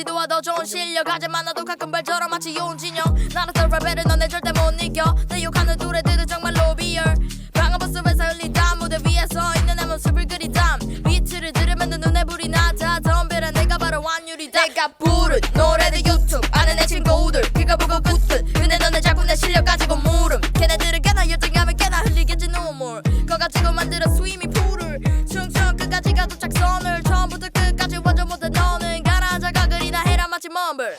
지도와 더 좋은 실력 하지만 나도 가끔 발처럼 마치 요운진영. 나는 서브레벨을 너네 절대 못 이겨 내 욕하는 노래들도 정말 로 비열 방어버스에서 흘리다 무대 위에 서 있는 내 모습을 그리담. 비트를 들으면 내 눈에 불이 나다 덤벼라 내가 바로 완율이다. 내가 부른 노래들 유튜브 아는 내 친구들. 그거 보고 굳듯 근데 너네 자꾸 내 실력 가지고 물음. 걔네들은 꽤나 열정하면 꽤나 흘리겠지 눈물 그거 가지고 만들어 스위미 그리나 해라 마치 멈블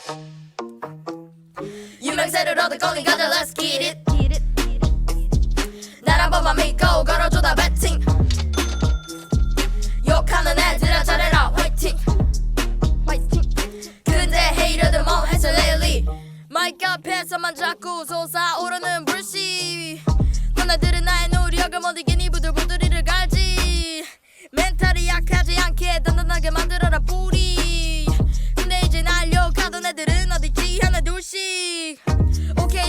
유명세를 얻을 거니 가자 let's get it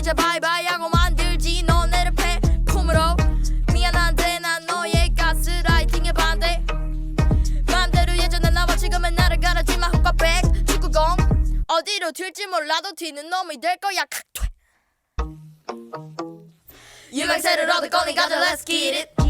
이 이제 바이바이 하고 만들지 너네를 폐품으로. 미안한데 난 너의 가스라이팅에 반대. 맘대로 예전에 나와 지금은 나를 가르지 마 훅과 백 축구공 어디로 튈지 몰라도 튀는 놈이 될 거야 칵퇴. 유명세를 얻을 거니 가자 let's get it